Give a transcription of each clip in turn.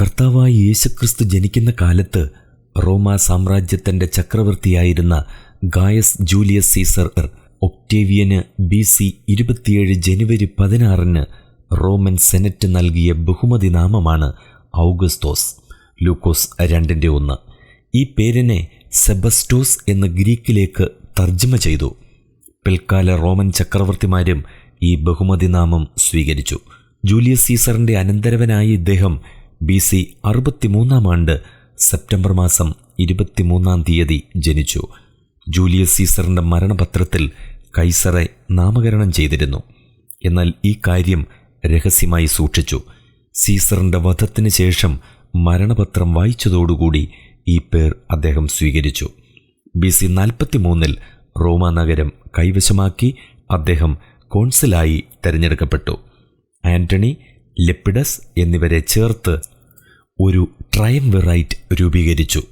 കർത്താവായ യേശുക്രിസ്തു ജനിക്കുന്ന കാലത്ത് റോമ സാമ്രാജ്യത്തിന്റെ ചക്രവർത്തിയായിരുന്ന ഗായസ് ജൂലിയസ് സീസർ ഒക്ടേവിയന് ബി സി ഇരുപത്തിയേഴ് ജനുവരി പതിനാറിന് റോമൻ സെനറ്റ് നൽകിയ ബഹുമതി നാമമാണ് ഔഗസ്തോസ് ലൂക്കോസ് രണ്ടിന്റെ ഒന്ന്. ഈ പേരിനെ സെബസ്റ്റോസ് എന്ന ഗ്രീക്കിലേക്ക് തർജമ ചെയ്തു. പിൽക്കാല റോമൻ ചക്രവർത്തിമാരും ഈ ബഹുമതി നാമം സ്വീകരിച്ചു. ജൂലിയസ് സീസറിന്റെ അനന്തരവനായി ഇദ്ദേഹം ബി സി അറുപത്തിമൂന്നാം ആണ്ട് സെപ്റ്റംബർ മാസം ഇരുപത്തിമൂന്നാം തീയതി ജനിച്ചു. ജൂലിയസ് സീസറിന്റെ മരണപത്രത്തിൽ കൈസറെ നാമകരണം ചെയ്തിരുന്നു. എന്നാൽ ഈ കാര്യം രഹസ്യമായി സൂക്ഷിച്ചു. സീസറിന്റെ വധത്തിന് ശേഷം മരണപത്രം വായിച്ചതോടുകൂടി ഈ പേർ അദ്ദേഹം സ്വീകരിച്ചു. ബി സി നാൽപ്പത്തി മൂന്നിൽ റോമ നഗരം കൈവശമാക്കി അദ്ദേഹം കോൺസിലായി തിരഞ്ഞെടുക്കപ്പെട്ടു. ആന്റണി ലെപ്പിഡസ് എന്നിവരെ ചേർത്ത് ഒരു ട്രയംവിറൈറ്റ് രൂപീകരിച്ചു.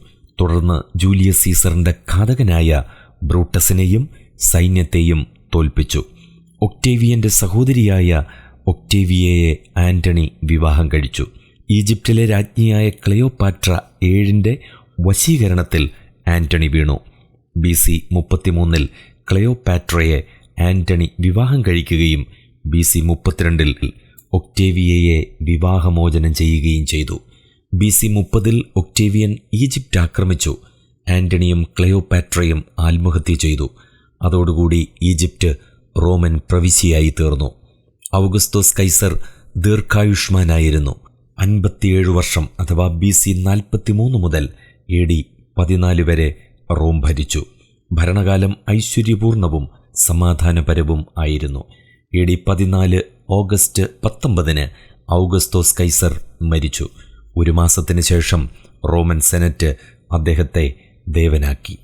തുടർന്ന് ജൂലിയസ് സീസറിന്റെ ഘാതകനായ ബ്രൂട്ടസിനെയും സൈന്യത്തെയും തോൽപ്പിച്ചു. ഒക്ടേവിയന്റെ സഹോദരിയായ ഒക്ടേവിയയെ ആന്റണി വിവാഹം കഴിച്ചു. ഈജിപ്തിലെ രാജ്ഞിയായ ക്ലെയോപാട്ര ഏഴിന്റെ വശീകരണത്തിൽ ആന്റണി വീണു. ബി സി മുപ്പത്തിമൂന്നിൽ ക്ലെയോപാട്രയെ ആന്റണി വിവാഹം കഴിക്കുകയും ബി സി മുപ്പത്തിരണ്ടിൽ ഒക്ടേവിയയെ വിവാഹമോചനം ചെയ്യുകയും ചെയ്തു. ബി സി മുപ്പതിൽ ഒക്ടേവിയൻ ഈജിപ്റ്റ് ആക്രമിച്ചു. ആന്റണിയും ക്ലെയോപാട്രയും ആത്മഹത്യ ചെയ്തു. അതോടുകൂടി ഈജിപ്റ്റ് റോമൻ പ്രവിശ്യയായി തീർന്നു. ഔഗസ്തോസ് കൈസർ ദീർഘായുഷ്മാനായിരുന്നു. അൻപത്തിയേഴ് വർഷം അഥവാ ബി സി നാൽപ്പത്തിമൂന്ന് മുതൽ എ ഡി പതിനാല് വരെ റോം ഭരിച്ചു. ഭരണകാലം ഐശ്വര്യപൂർണവും സമാധാനപരവും ആയിരുന്നു. എ ഡി പതിനാല് ഓഗസ്റ്റ് പത്തൊമ്പതിന് ഔഗസ്തോസ് കൈസർ മരിച്ചു. ഒരു മാസത്തിന് ശേഷം റോമൻ സെനറ്റ് അദ്ദേഹത്തെ ദേവനാക്കി.